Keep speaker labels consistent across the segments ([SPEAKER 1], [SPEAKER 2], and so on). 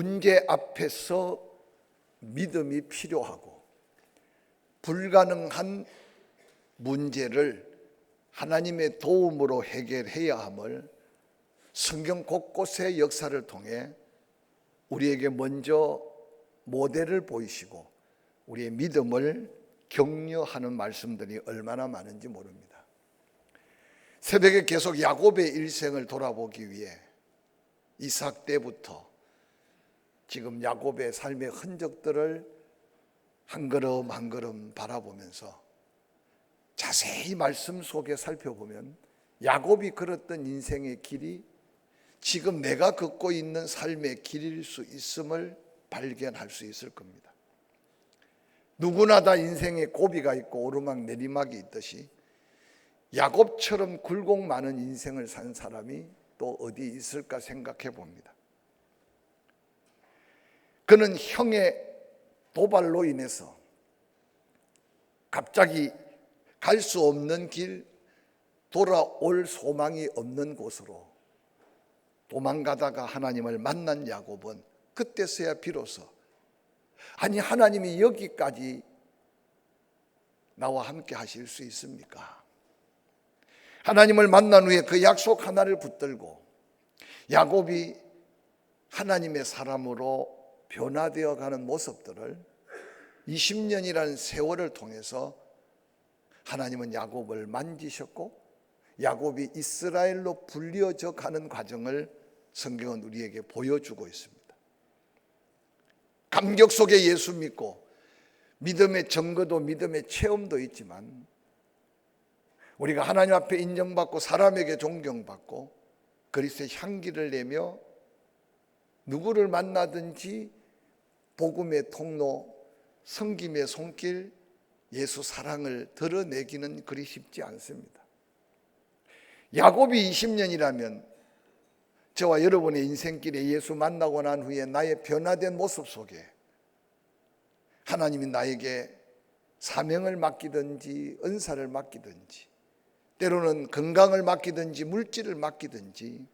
[SPEAKER 1] 문제 앞에서 믿음이 필요하고 불가능한 문제를 하나님의 도움으로 해결해야 함을 성경 곳곳의 역사를 통해 우리에게 먼저 모델을 보이시고 우리의 믿음을 격려하는 말씀들이 얼마나 많은지 모릅니다. 새벽에 계속 야곱의 일생을 돌아보기 위해 이삭 때부터 지금 야곱의 삶의 흔적들을 한 걸음 한 걸음 바라보면서 자세히 말씀 속에 살펴보면 야곱이 걸었던 인생의 길이 지금 내가 걷고 있는 삶의 길일 수 있음을 발견할 수 있을 겁니다. 누구나 다 인생에 고비가 있고 오르막 내리막이 있듯이 야곱처럼 굴곡 많은 인생을 산 사람이 또 어디 있을까 생각해 봅니다. 그는 형의 도발로 인해서 갑자기 갈 수 없는 길, 돌아올 소망이 없는 곳으로 도망가다가 하나님을 만난 야곱은 그때서야 비로소 아니 하나님이 여기까지 나와 함께 하실 수 있습니까? 하나님을 만난 후에 그 약속 하나를 붙들고 야곱이 하나님의 사람으로 변화되어 가는 모습들을 20년이라는 세월을 통해서 하나님은 야곱을 만지셨고 야곱이 이스라엘로 불려져 가는 과정을 성경은 우리에게 보여주고 있습니다. 감격 속에 예수 믿고 믿음의 증거도 믿음의 체험도 있지만 우리가 하나님 앞에 인정받고 사람에게 존경받고 그리스의 향기를 내며 누구를 만나든지 복음의 통로, 성김의 손길, 예수 사랑을 드러내기는 그리 쉽지 않습니다. 야곱이 20년이라면 저와 여러분의 인생길에 예수 만나고 난 후에 나의 변화된 모습 속에 하나님이 나에게 사명을 맡기든지 은사를 맡기든지 때로는 건강을 맡기든지 물질을 맡기든지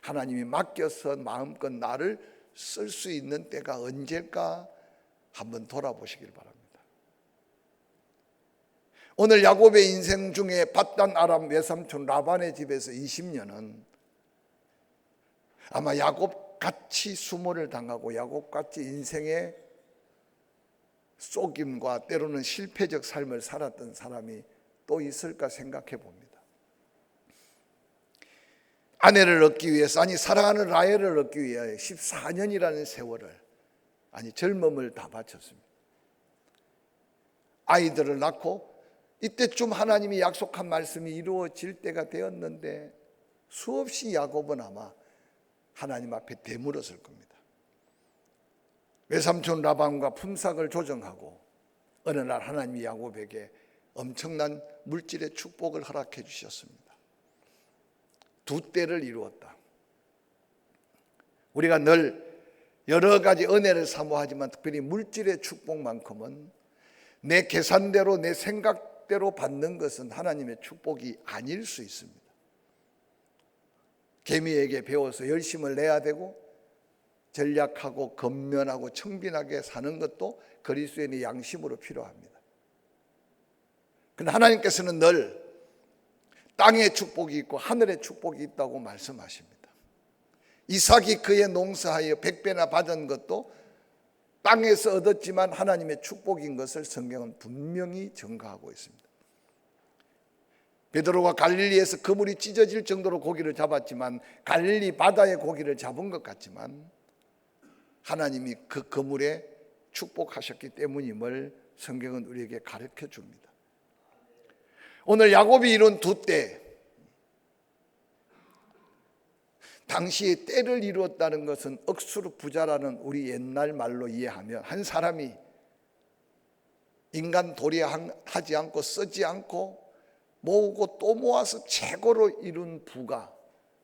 [SPEAKER 1] 하나님이 맡겨서 마음껏 나를 쓸 수 있는 때가 언제일까 한번 돌아보시길 바랍니다. 오늘 야곱의 인생 중에 바단 아람 외삼촌 라반의 집에서 20년은 아마 야곱 같이 수모를 당하고 야곱 같이 인생의 쏘김과 때로는 실패적 삶을 살았던 사람이 또 있을까 생각해 봅니다. 아내를 얻기 위해서 아니 사랑하는 라헬을 얻기 위해 14년이라는 세월을 아니 젊음을 다 바쳤습니다. 아이들을 낳고 이때쯤 하나님이 약속한 말씀이 이루어질 때가 되었는데 수없이 야곱은 아마 하나님 앞에 되물었을 겁니다. 외삼촌 라반과 품삯을 조정하고 어느 날 하나님이 야곱에게 엄청난 물질의 축복을 허락해 주셨습니다. 두 때를 이루었다. 우리가 늘 여러 가지 은혜를 사모하지만 특별히 물질의 축복만큼은 내 계산대로 내 생각대로 받는 것은 하나님의 축복이 아닐 수 있습니다. 개미에게 배워서 열심을 내야 되고 전략하고 건면하고 청빈하게 사는 것도 그리스도인의 양심으로 필요합니다. 그러나 하나님께서는 늘 땅의 축복이 있고 하늘의 축복이 있다고 말씀하십니다. 이삭이 그의 농사하여 백배나 받은 것도 땅에서 얻었지만 하나님의 축복인 것을 성경은 분명히 증가하고 있습니다. 베드로가 갈릴리에서 그물이 찢어질 정도로 고기를 잡았지만 갈릴리 바다의 고기를 잡은 것 같지만 하나님이 그 그물에 축복하셨기 때문임을 성경은 우리에게 가르쳐 줍니다. 오늘 야곱이 이룬 두 때, 당시에 때를 이루었다는 것은 억수로 부자라는 우리 옛날 말로 이해하면 한 사람이 인간 도리하지 않고 쓰지 않고 모으고 또 모아서 최고로 이룬 부가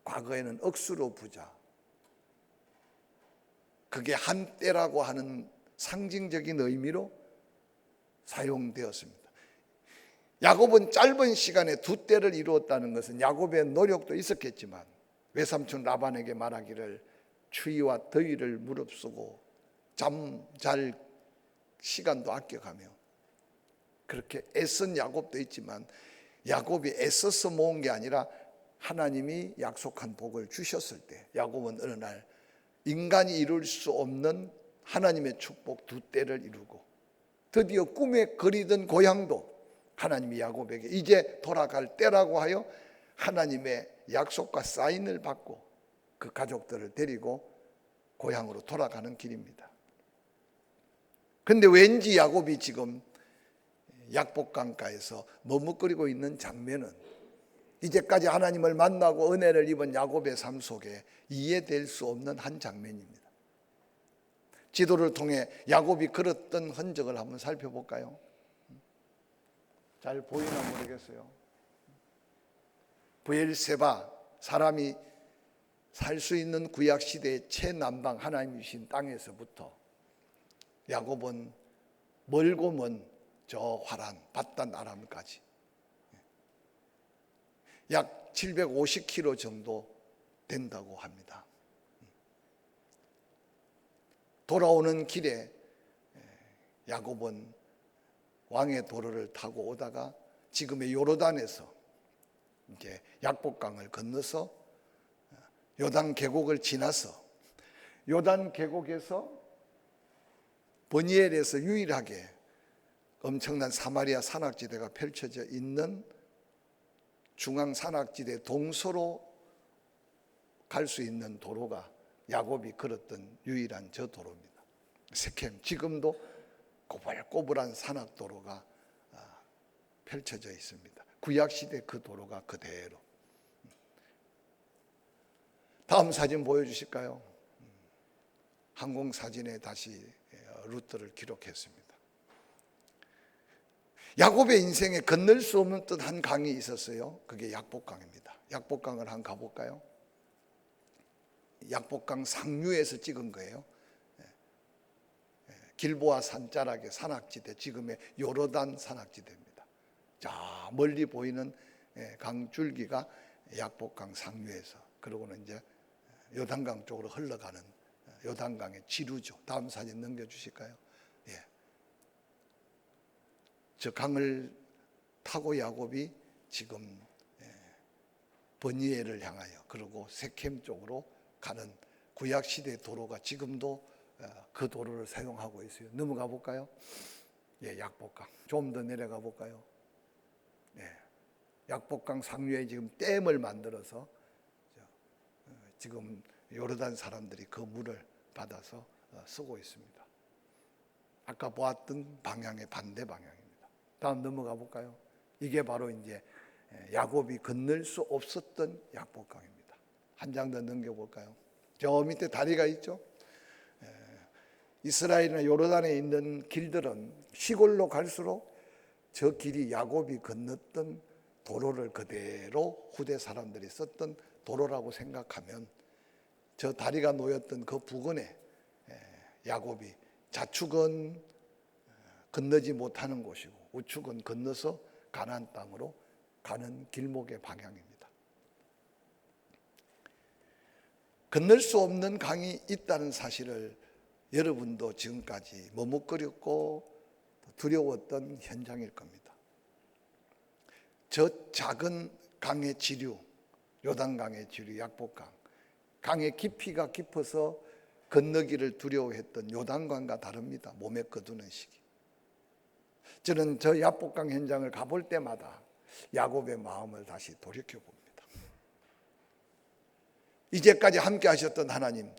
[SPEAKER 1] 과거에는 억수로 부자. 그게 한때라고 하는 상징적인 의미로 사용되었습니다. 야곱은 짧은 시간에 두 때를 이루었다는 것은 야곱의 노력도 있었겠지만 외삼촌 라반에게 말하기를 추위와 더위를 무릅쓰고 잠 잘 시간도 아껴가며 그렇게 애쓴 야곱도 있지만 야곱이 애써서 모은 게 아니라 하나님이 약속한 복을 주셨을 때 야곱은 어느 날 인간이 이룰 수 없는 하나님의 축복 두 때를 이루고 드디어 꿈에 그리던 고향도 하나님이 야곱에게 이제 돌아갈 때라고 하여 하나님의 약속과 사인을 받고 그 가족들을 데리고 고향으로 돌아가는 길입니다. 근데 왠지 야곱이 지금 약복강가에서 머뭇거리고 있는 장면은 이제까지 하나님을 만나고 은혜를 입은 야곱의 삶 속에 이해될 수 없는 한 장면입니다. 지도를 통해 야곱이 걸었던 흔적을 한번 살펴볼까요? 잘 보이나 모르겠어요. 부엘세바 사람이 살 수 있는 구약 시대의 최남방 하나님 주신 땅에서부터 야곱은 멀고 먼 저 화란 바단 아람까지 약 750km 정도 된다고 합니다. 돌아오는 길에 야곱은 왕의 도로를 타고 오다가 지금의 요르단에서 이제 약복강을 건너서 요단 계곡을 지나서 요단 계곡에서 버니엘에서 유일하게 엄청난 사마리아 산악지대가 펼쳐져 있는 중앙 산악지대 동서로 갈 수 있는 도로가 야곱이 걸었던 유일한 저 도로입니다. 세kem 지금도 꼬불꼬불한 산악 도로가 아, 펼쳐져 있습니다. 구약 시대 그 도로가 그대로. 다음 사진 보여주실까요? 항공 사진에 다시 루트를 기록했습니다. 야곱의 인생에 건널 수 없는 듯 한 강이 있었어요. 그게 약복강입니다. 약복강을 한 가볼까요? 약복강 상류에서 찍은 거예요. 길보아 산자락의 산악지대, 지금의 요르단 산악지대입니다. 자, 멀리 보이는 강줄기가 약복강 상류에서, 그러고는 이제 요단강 쪽으로 흘러가는 요단강의 지루죠. 다음 사진 넘겨 주실까요? 예. 저 강을 타고 야곱이 지금 버니에를 향하여 그리고 세켐 쪽으로 가는 구약 시대 도로가 지금도 어, 그 도로를 사용하고 있어요. 넘어가 볼까요? 예, 약복강. 좀 더 내려가 볼까요? 예. 약복강 상류에 지금 댐을 만들어서 어, 지금 요르단 사람들이 그 물을 받아서 어, 쓰고 있습니다. 아까 보았던 방향의 반대 방향입니다. 다음 넘어가 볼까요? 이게 바로 이제 야곱이 건널 수 없었던 약복강입니다. 한 장 더 넘겨 볼까요? 저 밑에 다리가 있죠? 이스라엘이나 요르단에 있는 길들은 시골로 갈수록 저 길이 야곱이 건넜던 도로를 그대로 후대 사람들이 썼던 도로라고 생각하면 저 다리가 놓였던 그 부근에 야곱이 좌측은 건너지 못하는 곳이고 우측은 건너서 가나안 땅으로 가는 길목의 방향입니다. 건널 수 없는 강이 있다는 사실을 여러분도 지금까지 머뭇거렸고 두려웠던 현장일 겁니다. 저 작은 강의 지류, 요단강의 지류, 약복강, 강의 깊이가 깊어서 건너기를 두려워했던 요단강과 다릅니다. 몸에 거두는 시기. 저는 저 약복강 현장을 가볼 때마다 야곱의 마음을 다시 돌이켜 봅니다. 이제까지 함께 하셨던 하나님,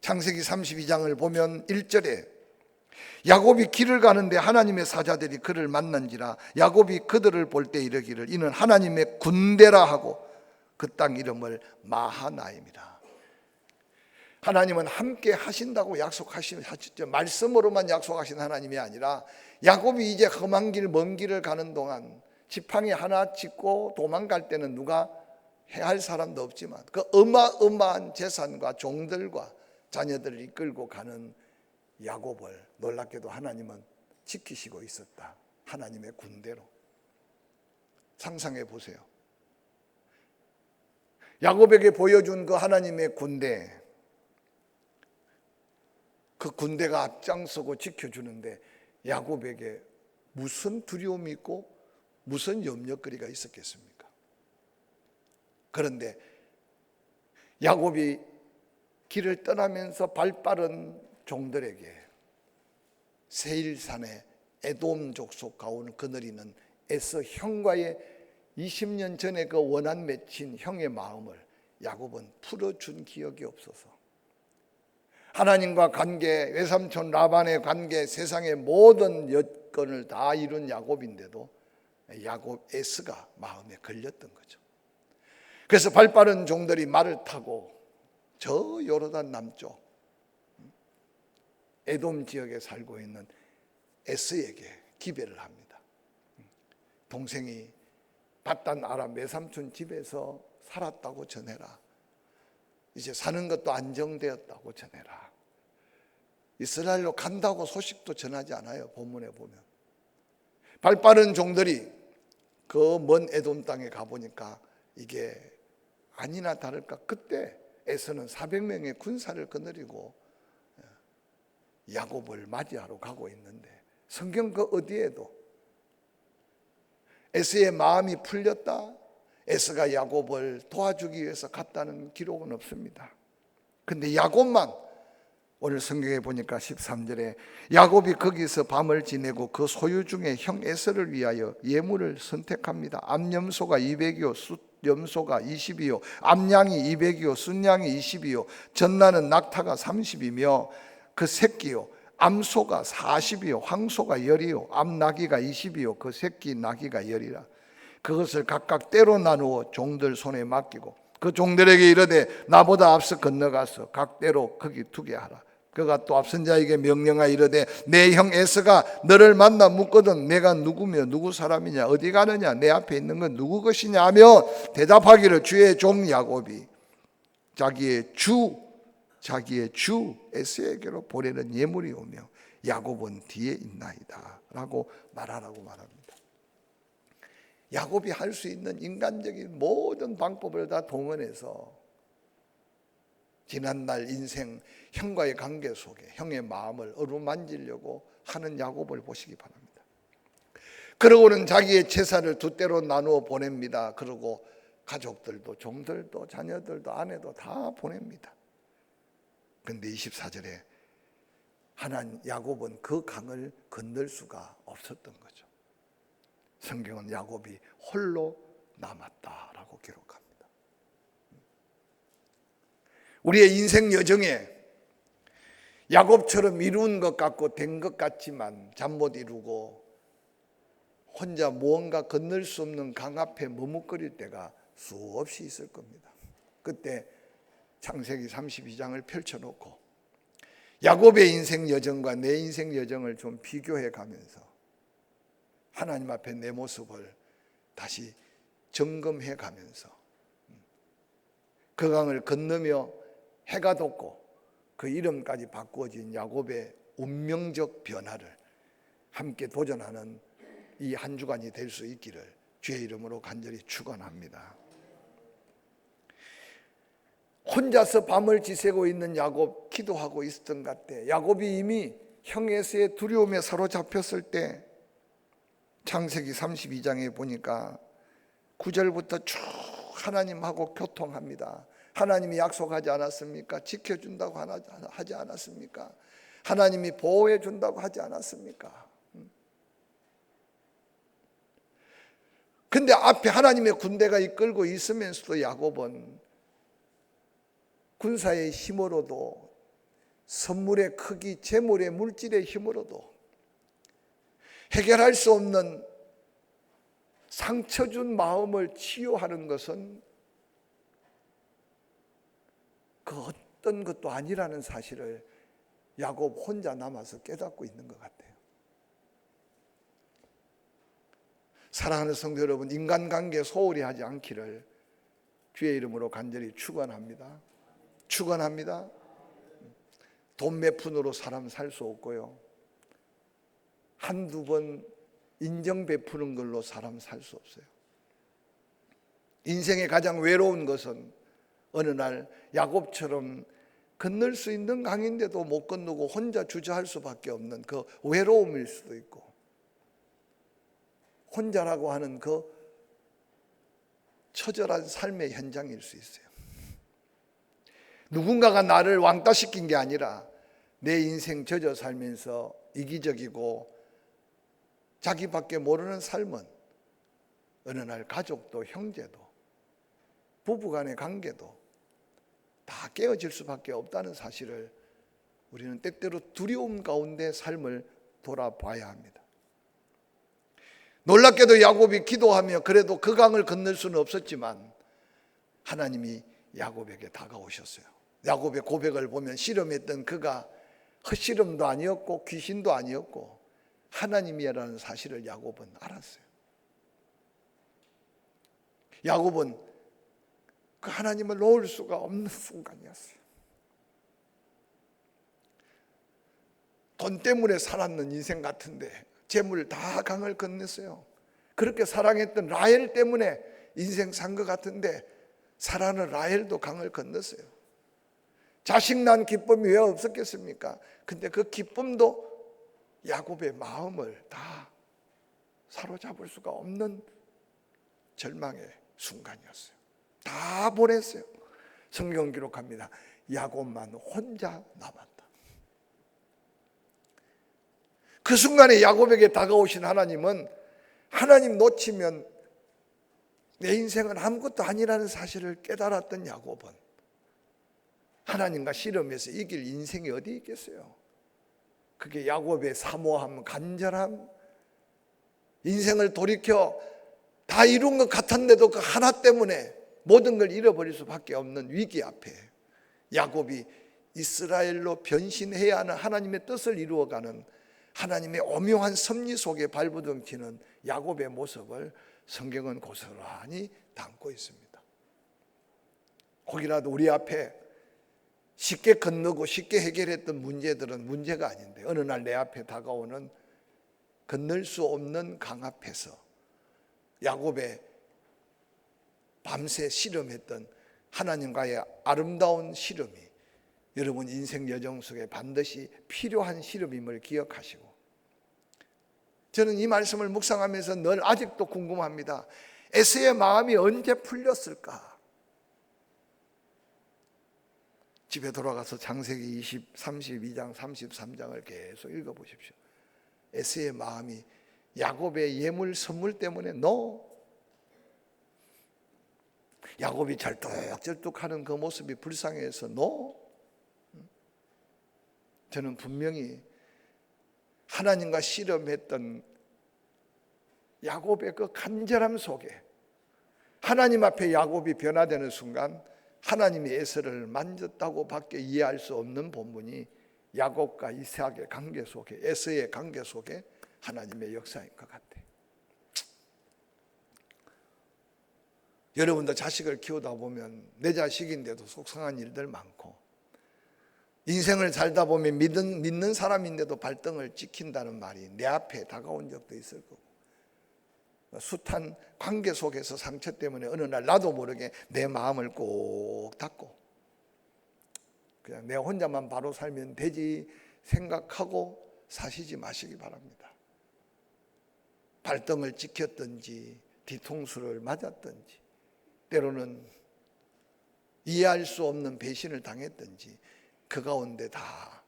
[SPEAKER 1] 창세기 32장을 보면 1절에 야곱이 길을 가는데 하나님의 사자들이 그를 만난지라 야곱이 그들을 볼 때 이르기를 이는 하나님의 군대라 하고 그 땅 이름을 마하나임이라. 하나님은 함께 하신다고 약속하셨죠. 말씀으로만 약속하신 하나님이 아니라 야곱이 이제 험한 길, 먼 길을 가는 동안 지팡이 하나 짚고 도망갈 때는 누가 해할 사람도 없지만 그 어마어마한 재산과 종들과 자녀들을 이끌고 가는 야곱을 놀랍게도 하나님은 지키시고 있었다. 하나님의 군대로. 상상해 보세요. 야곱에게 보여준 그 하나님의 군대, 그 군대가 앞장서고 지켜주는데 야곱에게 무슨 두려움이 있고 무슨 염려거리가 있었겠습니까? 그런데 야곱이 길을 떠나면서 발빠른 종들에게 세일산에 에돔 족속 가오는 그늘이는 에서 형과의 20년 전에 그 원한 맺힌 형의 마음을 야곱은 풀어준 기억이 없어서 하나님과 관계, 외삼촌 라반의 관계, 세상의 모든 여건을 다 이룬 야곱인데도 야곱 에스가 마음에 걸렸던 거죠. 그래서 발빠른 종들이 말을 타고 저 요르단 남쪽 에돔 지역에 살고 있는 에스에게 기배를 합니다. 동생이 바단 아람 외삼촌 집에서 살았다고 전해라. 이제 사는 것도 안정되었다고 전해라. 이스라엘로 간다고 소식도 전하지 않아요. 본문에 보면. 발빠른 종들이 그 먼 에돔 땅에 가보니까 이게 아니나 다를까 그때 에서는 400명의 군사를 거느리고 야곱을 맞이하러 가고 있는데 성경 그 어디에도 에스의 마음이 풀렸다. 에스가 야곱을 도와주기 위해서 갔다는 기록은 없습니다. 근데 야곱만 오늘 성경에 보니까 13절에 야곱이 거기서 밤을 지내고 그 소유 중에 형 에스를 위하여 예물을 선택합니다. 암염소가 200이요, 숫 염소가 20이요, 암양이 200이요, 순양이 20이요, 전나는 낙타가 30이며 그 새끼요, 암소가 40이요, 황소가 10이요, 암나귀가 20이요, 그 새끼 나귀가 10이라. 그것을 각각 때로 나누어 종들 손에 맡기고 그 종들에게 이르되 나보다 앞서 건너가서 각 때로 거기 두게 하라. 그가 또 앞선 자에게 명령하 이르되 내 형 에스가 너를 만나 묻거든 내가 누구며 누구 사람이냐 어디 가느냐 내 앞에 있는 건 누구 것이냐 하며 대답하기를 주의 종 야곱이 자기의 주 자기의 주 에스에게로 보내는 예물이 오며 야곱은 뒤에 있나이다 라고 말하라고 말합니다. 야곱이 할 수 있는 인간적인 모든 방법을 다 동원해서 지난날 인생 형과의 관계 속에 형의 마음을 어루만지려고 하는 야곱을 보시기 바랍니다. 그러고는 자기의 재산을 두 때로 나누어 보냅니다. 그리고 가족들도 종들도 자녀들도 아내도 다 보냅니다. 근데 24절에 하나님 야곱은 그 강을 건널 수가 없었던 거죠. 성경은 야곱이 홀로 남았다라고 기록합니다. 우리의 인생 여정에 야곱처럼 이룬 것 같고 된 것 같지만 잠 못 이루고 혼자 무언가 건널 수 없는 강 앞에 머뭇거릴 때가 수없이 있을 겁니다. 그때 창세기 32장을 펼쳐놓고 야곱의 인생 여정과 내 인생 여정을 좀 비교해 가면서 하나님 앞에 내 모습을 다시 점검해 가면서 그 강을 건너며 해가 돋고 그 이름까지 바꾸어진 야곱의 운명적 변화를 함께 도전하는 이 한 주간이 될 수 있기를 주의 이름으로 간절히 축원합니다. 혼자서 밤을 지새고 있는 야곱 기도하고 있었던 것 같아. 야곱이 이미 형에서의 두려움에 사로잡혔을 때 창세기 32장에 보니까 9절부터 쭉 하나님하고 교통합니다. 하나님이 약속하지 않았습니까? 지켜준다고 하지 않았습니까? 하나님이 보호해 준다고 하지 않았습니까? 근데 앞에 하나님의 군대가 이끌고 있으면서도 야곱은 군사의 힘으로도 선물의 크기, 재물의 물질의 힘으로도 해결할 수 없는 상처 준 마음을 치유하는 것은 그 어떤 것도 아니라는 사실을 야곱 혼자 남아서 깨닫고 있는 것 같아요. 사랑하는 성도 여러분, 인간관계 소홀히 하지 않기를 주의 이름으로 간절히 축원합니다. 축원합니다. 돈 몇 푼으로 사람 살 수 없고요. 한두 번 인정 베푸는 걸로 사람 살 수 없어요. 인생의 가장 외로운 것은 어느 날 야곱처럼 건널 수 있는 강인데도 못 건너고 혼자 주저할 수밖에 없는 그 외로움일 수도 있고 혼자라고 하는 그 처절한 삶의 현장일 수 있어요. 누군가가 나를 왕따시킨 게 아니라 내 인생 젖어 살면서 이기적이고 자기밖에 모르는 삶은 어느 날 가족도 형제도 부부간의 관계도 다 깨어질 수밖에 없다는 사실을 우리는 때때로 두려움 가운데 삶을 돌아봐야 합니다. 놀랍게도 야곱이 기도하며 그래도 그 강을 건널 수는 없었지만 하나님이 야곱에게 다가오셨어요. 야곱의 고백을 보면 실험했던 그가 헛실험도 아니었고 귀신도 아니었고 하나님이라는 사실을 야곱은 알았어요. 야곱은 그 하나님을 놓을 수가 없는 순간이었어요. 돈 때문에 살았는 인생 같은데 재물 다 강을 건넜어요. 그렇게 사랑했던 라헬 때문에 인생 산 것 같은데 사랑하는 라헬도 강을 건넜어요. 자식 난 기쁨이 왜 없었겠습니까? 근데 그 기쁨도 야곱의 마음을 다 사로잡을 수가 없는 절망의 순간이었어요. 다 보냈어요. 성경 기록합니다. 야곱만 혼자 남았다. 그 순간에 야곱에게 다가오신 하나님은 하나님 놓치면 내 인생은 아무것도 아니라는 사실을 깨달았던 야곱은 하나님과 씨름해서 이길 인생이 어디 있겠어요? 그게 야곱의 사모함, 간절함, 인생을 돌이켜 다 이룬 것 같았는데도 그 하나 때문에 모든 걸 잃어버릴 수밖에 없는 위기 앞에 야곱이 이스라엘로 변신해야 하는 하나님의 뜻을 이루어가는 하나님의 오묘한 섭리 속에 발부둥치는 야곱의 모습을 성경은 고스란히 담고 있습니다. 혹이라도 우리 앞에 쉽게 건너고 쉽게 해결했던 문제들은 문제가 아닌데 어느 날 내 앞에 다가오는 건널 수 없는 강 앞에서 야곱의 밤새 실험했던 하나님과의 아름다운 실험이 여러분 인생 여정 속에 반드시 필요한 실험임을 기억하시고 저는 이 말씀을 묵상하면서 늘 아직도 궁금합니다. 에스의 마음이 언제 풀렸을까? 집에 돌아가서 창세기 20, 32장, 33장을 계속 읽어 보십시오. 에스의 마음이 야곱의 예물 선물 때문에 너 야곱이 절뚝절뚝하는 그 모습이 불쌍해서 너 저는 분명히 하나님과 씨름했던 야곱의 그 간절함 속에 하나님 앞에 야곱이 변화되는 순간 하나님이 에서를 만졌다고 밖에 이해할 수 없는 본문이 야곱과 이삭의 관계 속에 에서의 관계 속에 하나님의 역사인 것 같아요. 여러분도 자식을 키우다 보면 내 자식인데도 속상한 일들 많고 인생을 살다 보면 믿는, 믿는 사람인데도 발등을 찍힌다는 말이 내 앞에 다가온 적도 있을 거고 숱한 관계 속에서 상처 때문에 어느 날 나도 모르게 내 마음을 꼭 닫고 그냥 내 혼자만 바로 살면 되지 생각하고 사시지 마시기 바랍니다. 발등을 찍혔든지 뒤통수를 맞았든지 때로는 이해할 수 없는 배신을 당했든지 그 가운데 다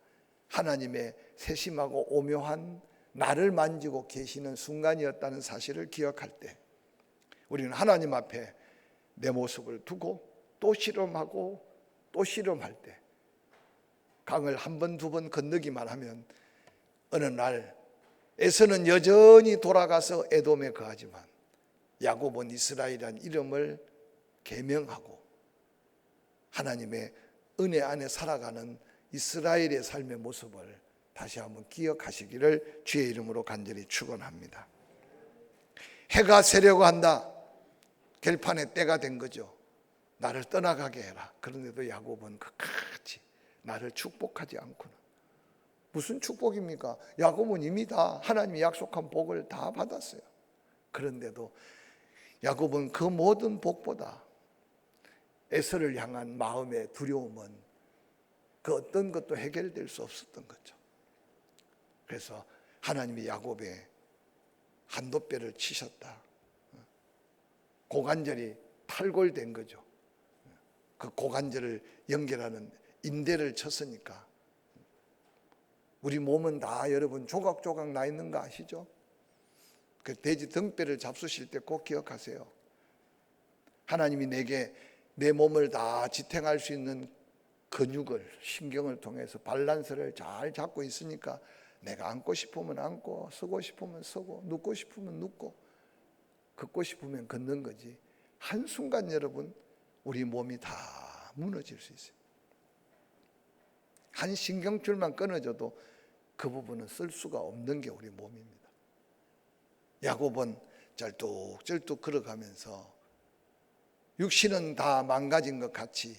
[SPEAKER 1] 하나님의 세심하고 오묘한 나를 만지고 계시는 순간이었다는 사실을 기억할 때 우리는 하나님 앞에 내 모습을 두고 또 실험하고 또 실험할 때 강을 한 번, 두 번 건너기만 하면 어느 날 에서는 여전히 돌아가서 에돔에 거하지만 야곱은 이스라엘이란 이름을 계명하고 하나님의 은혜 안에 살아가는 이스라엘의 삶의 모습을 다시 한번 기억하시기를 주의 이름으로 간절히 축원합니다. 해가 세려고 한다. 결판의 때가 된 거죠. 나를 떠나가게 해라. 그런데도 야곱은 끝까지 나를 축복하지 않고는 무슨 축복입니까? 야곱은 이미 다 하나님이 약속한 복을 다 받았어요. 그런데도 야곱은 그 모든 복보다 에서를 향한 마음의 두려움은 그 어떤 것도 해결될 수 없었던 거죠. 그래서 하나님이 야곱의 한도뼈를 치셨다. 고관절이 탈골된 거죠. 그 고관절을 연결하는 인대를 쳤으니까 우리 몸은 다 여러분 조각조각 나 있는 거 아시죠? 그 돼지 등뼈를 잡수실 때 꼭 기억하세요. 하나님이 내게 내 몸을 다 지탱할 수 있는 근육을 신경을 통해서 밸런스를 잘 잡고 있으니까 내가 앉고 싶으면 앉고 서고 싶으면 서고 눕고 싶으면 눕고 걷고 싶으면 걷는 거지. 한순간 여러분 우리 몸이 다 무너질 수 있어요. 한 신경줄만 끊어져도 그 부분은 쓸 수가 없는 게 우리 몸입니다. 야곱은 쩔뚝쩔뚝 걸어가면서 육신은 다 망가진 것 같이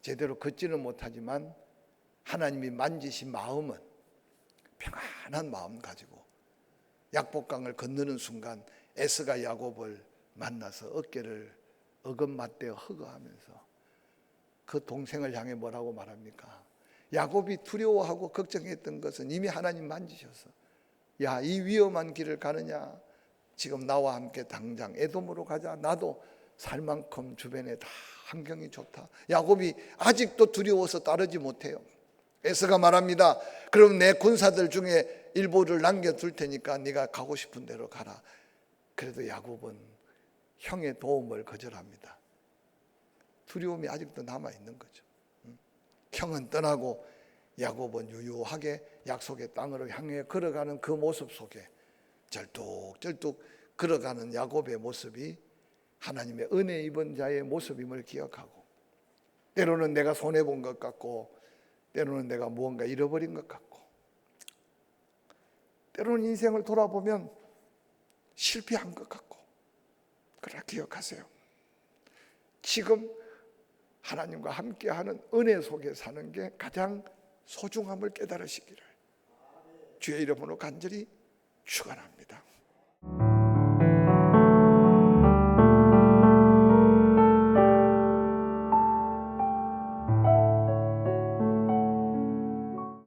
[SPEAKER 1] 제대로 걷지는 못하지만 하나님이 만지신 마음은 평안한 마음 가지고 약복강을 건너는 순간 에스가 야곱을 만나서 어깨를 어금맞대어 허거하면서 그 동생을 향해 뭐라고 말합니까? 야곱이 두려워하고 걱정했던 것은 이미 하나님 만지셔서 야, 이 위험한 길을 가느냐? 지금 나와 함께 당장 에돔으로 가자. 나도 살 만큼 주변에 다 환경이 좋다. 야곱이 아직도 두려워서 따르지 못해요. 에서가 말합니다. 그럼 내 군사들 중에 일부를 남겨둘 테니까 네가 가고 싶은 대로 가라. 그래도 야곱은 형의 도움을 거절합니다. 두려움이 아직도 남아 있는 거죠. 음. 형은 떠나고 야곱은 유유하게 약속의 땅으로 향해 걸어가는 그 모습 속에 절뚝절뚝 걸어가는 야곱의 모습이 하나님의 은혜 입은 자의 모습임을 기억하고 때로는 내가 손해 본 것 같고 때로는 내가 무언가 잃어버린 것 같고 때로는 인생을 돌아보면 실패한 것 같고 그러나 기억하세요. 지금 하나님과 함께하는 은혜 속에 사는 게 가장 소중함을 깨달으시기를 주의 이름으로 간절히 축원합니다.